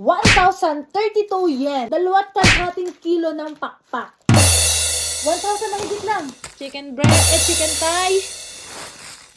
1,032 yen. Dalawat kalahating kilo ng pakpak. 1,000 na higit lang. Chicken breast, eh, chicken thigh.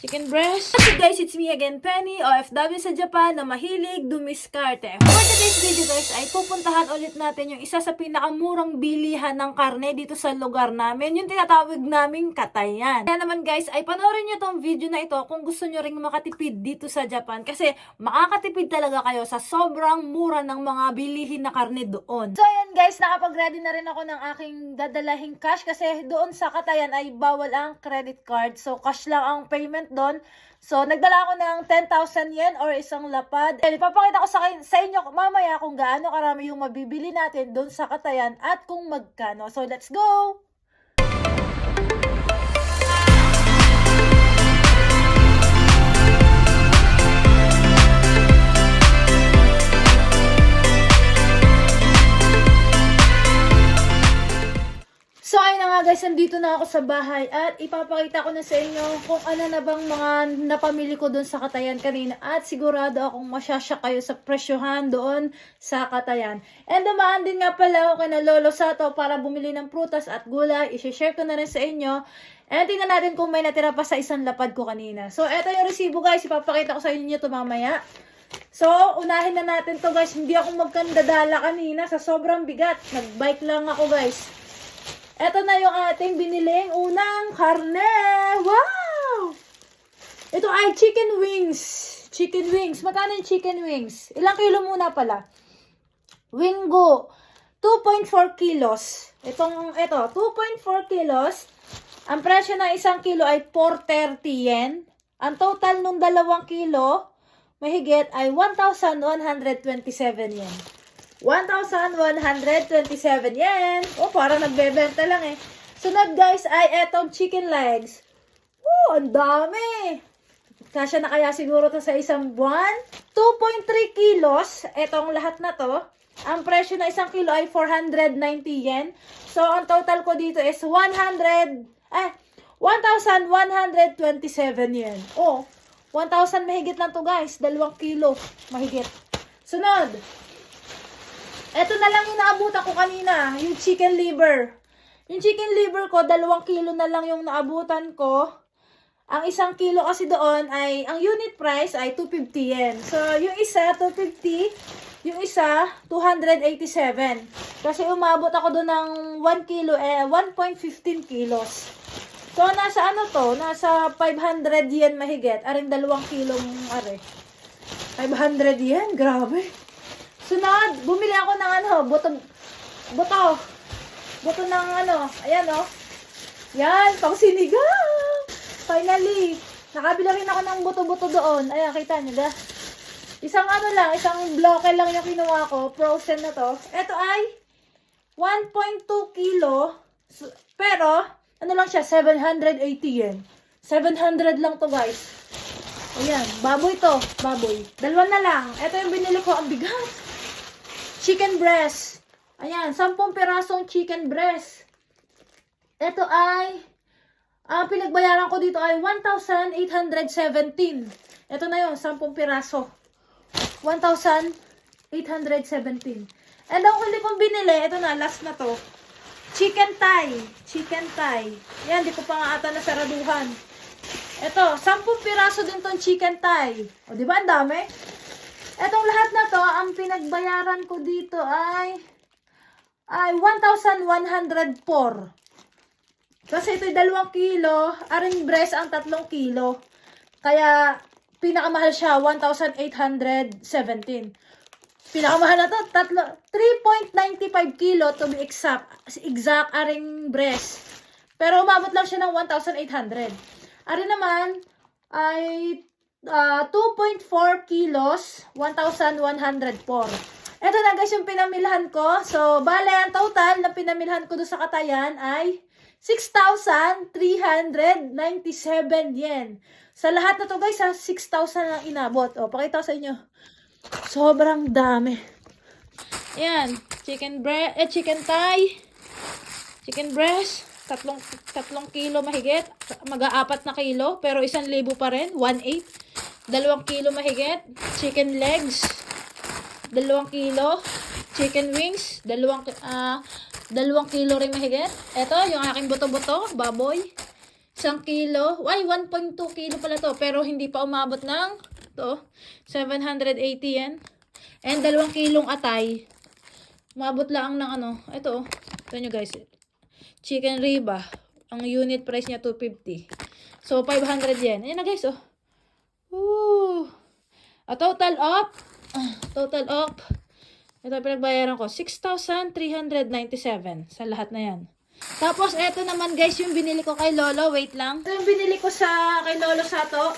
Chicken breast. So guys, it's me again, Penny, OFW sa Japan na mahilig dumiskarte. For today's video guys, ay pupuntahan ulit natin yung isa sa pinakamurang bilihan ng karne dito sa lugar namin, yung tinatawag naming Katayan. Kaya naman guys, ay panoorin nyo tong video na ito kung gusto nyo ring makatipid dito sa Japan kasi makakatipid talaga kayo sa sobrang mura ng mga bilihin na karne doon. So ayan guys, nakapag-ready na rin ako ng aking dadalahing cash kasi doon sa Katayan ay bawal ang credit card. So cash lang ang payment doon. So, nagdala ako ng 10,000 yen or isang lapad. And ipapakita ko sa, sa inyo mamaya kung gaano karami yung mabibili natin doon sa Katayan at kung magkano. So, let's go! Guys, nandito na ako sa bahay at ipapakita ko na sa inyo kung ano na bang mga napamili ko doon sa Katayan kanina at sigurado akong masyasya kayo sa presyohan doon sa Katayan. And dumaan din nga pala ako kay Lolo Sato para bumili ng prutas at gulay. I-share ko na rin sa inyo. And tingnan natin kung may natira pa sa isang lapad ko kanina. So eto yung resibo guys, ipapakita ko sa inyo to mamaya. So, unahin na natin to guys. Hindi ako magkandadala kanina sa sobrang bigat. Nag-bike lang ako guys. Ito na yung ating biniling unang karne. Wow! Ito ay chicken wings. Chicken wings. Magkano yung chicken wings? Ilang kilo muna pala? Wingo. 2.4 kilos. Itong, ito, 2.4 kilos. Ang presyo ng isang kilo ay 430 yen. Ang total nung dalawang kilo, mahigit ay 1,127 yen. 1,127 yen. Oh, parang nagbebenta lang eh. Sunod guys ay etong chicken legs. Oh, ang dami. Kasya na kaya siguro to sa isang buwan. 2.3 kilos. Etong lahat na to. Ang presyo na isang kilo ay 490 yen. So, ang total ko dito is 100, eh, 1,127 yen. Oh, 1,000 mahigit lang to guys. Dalawang kilo mahigit. Sunod. Ito na lang yung naabutan ko kanina, yung chicken liver. Yung chicken liver ko, dalawang kilo na lang yung naabutan ko. Ang isang kilo kasi doon ay, ang unit price ay 250 yen. So, yung isa, 250. Yung isa, 287. Kasi umabot ako doon ng 1 kilo, eh, 1.15 kilos. So, nasa ano to? Nasa 500 yen mahigit. Aring dalawang kilong, are. 500 yen? Grabe. Sunod, bumili ako ng ano, buto, buto, buto ng ano, ayan oh. Yan, pang sinigang. Finally, nakabila rin ako ng buto-buto doon. Ayan, kita niyo ba? Isang ano lang, isang bloke lang yung kinuha ko, frozen na to. Ito ay 1.2 kilo, pero, ano lang siya, 780 yen. 700 lang to guys. Ayan, baboy to, baboy. Dalawa na lang. Ito yung binili ko, ang bigat. Chicken breast. Ayan, 10 pirasong chicken breast. Ito ay, ang pinagbayaran ko dito ay 1,817. Ito na yun, 10 piraso. 1,817. And ang huli kong binili, ito na, last na to. Chicken thigh. Chicken thigh. Yan, di ko pa nga ata nasaraduhan. Ito, 10 piraso din tong chicken thigh. O, di ba ang dami? Etong lahat na to, ang pinagbayaran ko dito ay ay 1,104. Kasi ito'y dalawang kilo, aring breast ang tatlong kilo. Kaya, pinakamahal siya, 1,817. Pinakamahal na to, tatlo, 3.95 kilo to be exact, exact aring breast. Pero umabot lang siya ng 1,800. Aring naman, ay ah, 2.4 kilos, 1,104. Ito na guys yung pinamilhan ko. So, bale, ang total na pinamilhan ko doon sa Katayan ay 6,397 yen. Sa lahat na to guys, ha, 6,000 lang inabot. O, pakita ko sa inyo. Sobrang dami. Yan, chicken breast, eh, chicken thigh, chicken breast, tatlong, tatlong kilo mahigit, mag-aapat na kilo, pero isang libo pa rin, 1.8. Dalawang kilo mahigit, chicken legs, dalawang kilo. Chicken wings, dalawang, ah, dalawang kilo rin mahigit. Ito, yung aking buto-buto, baboy. Isang kilo. Ay, 1.2 kilo pala to. Pero hindi pa umabot ng, to, 780 yan. And dalawang kilong atay. Umabot lang ng ano, ito, ito nyo guys. Chicken riba. Ang unit price niya, 250. So, 500 yen. Ayan na guys, oh. Woo! A total of, ah, total of, ito pinagbayaran ko, 6,397 sa lahat na yan. Tapos, eto naman guys, yung binili ko kay Lolo. Wait lang. Ito yung binili ko sa kay Lolo Sato.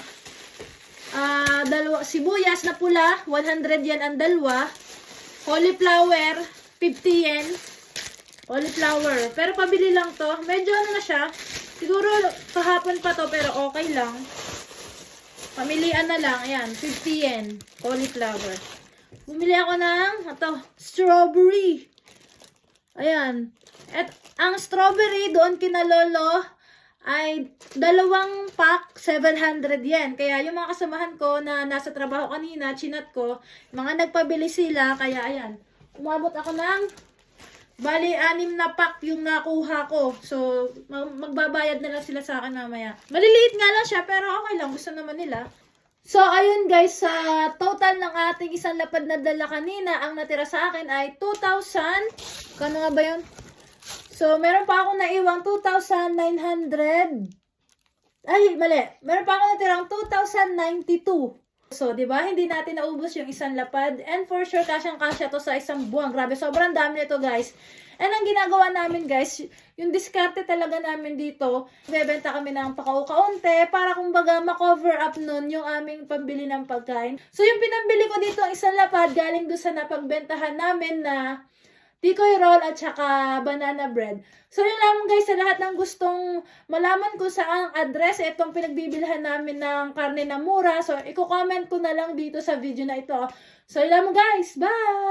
Ah, dalawa, sibuyas na pula, 100 yen ang dalawa. Cauliflower, 50 yen. Cauliflower. Pero pabili lang to. Medyo ano na siya. Siguro kahapon pa to, pero okay lang. Pamilian na lang. Ayan, 50 yen. Cauliflower. Bumili ako ng, ito, strawberry. Ayan. At ang strawberry doon kina Lolo ay dalawang pack, 700 yen. Kaya yung mga kasamahan ko na nasa trabaho kanina, chinat ko, mga nagpabili sila, kaya ayan. Umabot ako ng, bali, anim na pack yung nakuha ko. So, mag- magbabayad na lang sila sa akin mamaya. Maliliit nga lang siya, pero okay lang. Gusto naman nila. So, ayun guys, sa total ng ating isang lapad na dala kanina, ang natira sa akin ay 2,000. Kano nga ba yun? So, meron pa akong naiwang 2,900. Ay, mali. Meron pa akong natirang 2,092. So, di ba? Hindi natin naubos yung isang lapad. And for sure, kasyang-kasya to sa isang buwan. Grabe, sobrang dami nito, guys. And ang ginagawa namin, guys, yung diskarte talaga namin dito, bebenta kami ng pakau-kaunti para kumbaga ma-cover up nun yung aming pambili ng pagkain. So, yung pinambili ko dito, ang isang lapad, galing doon sa napagbentahan namin na Tikoy roll at saka banana bread. So yun lang guys sa lahat ng gustong malaman kung saan address itong pinagbibilhan namin ng karne na mura. So i-comment ko na lang dito sa video na ito. So yun lang guys. Bye!